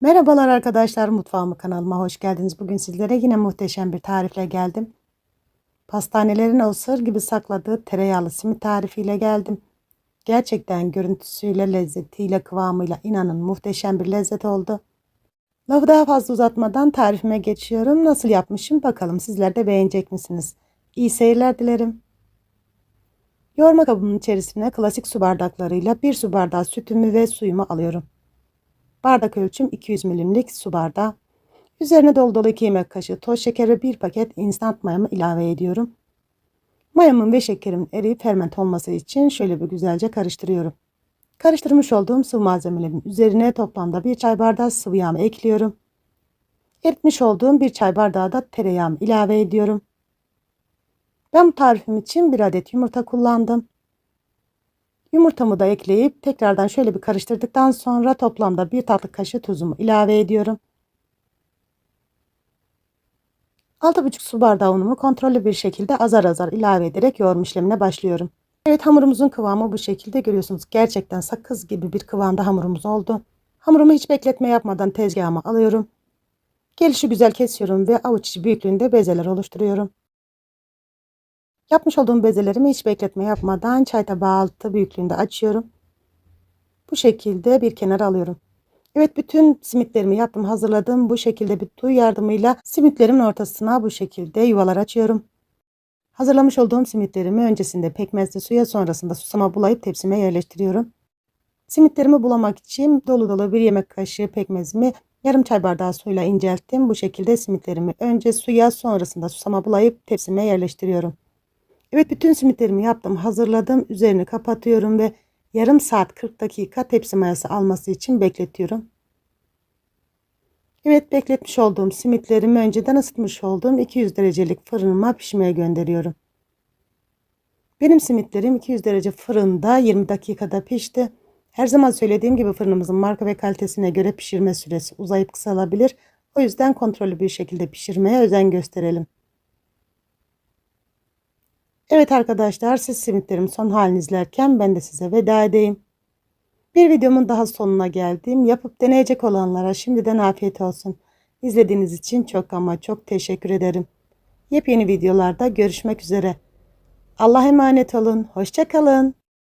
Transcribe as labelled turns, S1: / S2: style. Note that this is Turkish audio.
S1: Merhabalar arkadaşlar mutfağıma kanalıma hoş geldiniz. Bugün sizlere yine muhteşem bir tarifle geldim. Pastanelerin o sır gibi sakladığı tereyağlı simit tarifiyle geldim. Gerçekten görüntüsüyle, lezzetiyle, kıvamıyla inanın muhteşem bir lezzet oldu. Lafı daha fazla uzatmadan tarifime geçiyorum. Nasıl yapmışım bakalım sizler de beğenecek misiniz? İyi seyirler dilerim. Yoğurma kabımın içerisine klasik su bardaklarıyla bir su bardağı sütümü ve suyumu alıyorum. Bardak ölçüm 200 milimlik su bardağı. Üzerine dolu dolu 2 yemek kaşığı toz şeker ve 1 paket instant mayamı ilave ediyorum. Mayamın ve şekerimin eriyip ferment olması için şöyle bir güzelce karıştırıyorum. Karıştırmış olduğum sıvı malzemelerin üzerine toplamda 1 çay bardağı sıvı yağımı ekliyorum. Eritmiş olduğum 1 çay bardağı da tereyağımı ilave ediyorum. Ben bu tarifim için 1 adet yumurta kullandım. Yumurtamı da ekleyip tekrardan şöyle bir karıştırdıktan sonra toplamda bir tatlı kaşığı tuzumu ilave ediyorum. 6,5 su bardağı unumu kontrollü bir şekilde azar azar ilave ederek yoğurma işlemine başlıyorum. Evet hamurumuzun kıvamı bu şekilde görüyorsunuz. Gerçekten sakız gibi bir kıvamda hamurumuz oldu. Hamurumu hiç bekletme yapmadan tezgahıma alıyorum. Gelişi güzel kesiyorum ve avuç içi büyüklüğünde bezeler oluşturuyorum. Yapmış olduğum bezelerimi hiç bekletme yapmadan çay tabağı altı büyüklüğünde açıyorum. Bu şekilde bir kenara alıyorum. Evet bütün simitlerimi yaptım hazırladım. Bu şekilde bir tuğ yardımıyla simitlerimin ortasına bu şekilde yuvalar açıyorum. Hazırlamış olduğum simitlerimi öncesinde pekmezli suya sonrasında susama bulayıp tepsime yerleştiriyorum. Simitlerimi bulamak için dolu dolu bir yemek kaşığı pekmezimi yarım çay bardağı suyla incelttim. Bu şekilde simitlerimi önce suya sonrasında susama bulayıp tepsime yerleştiriyorum. Evet bütün simitlerimi yaptım hazırladım. Üzerini kapatıyorum ve yarım saat 40 dakika tepsi mayası alması için bekletiyorum. Evet bekletmiş olduğum simitlerimi önceden ısıtmış olduğum 200 derecelik fırınıma pişmeye gönderiyorum. Benim simitlerim 200 derece fırında 20 dakikada pişti. Her zaman söylediğim gibi fırınımızın marka ve kalitesine göre pişirme süresi uzayıp kısalabilir. O yüzden kontrollü bir şekilde pişirmeye özen gösterelim. Evet arkadaşlar siz simitlerim son halini izlerken ben de size veda edeyim. Bir videomun daha sonuna geldim. Yapıp deneyecek olanlara şimdiden afiyet olsun. İzlediğiniz için çok ama çok teşekkür ederim. Yepyeni videolarda görüşmek üzere. Allah'a emanet olun. Hoşçakalın.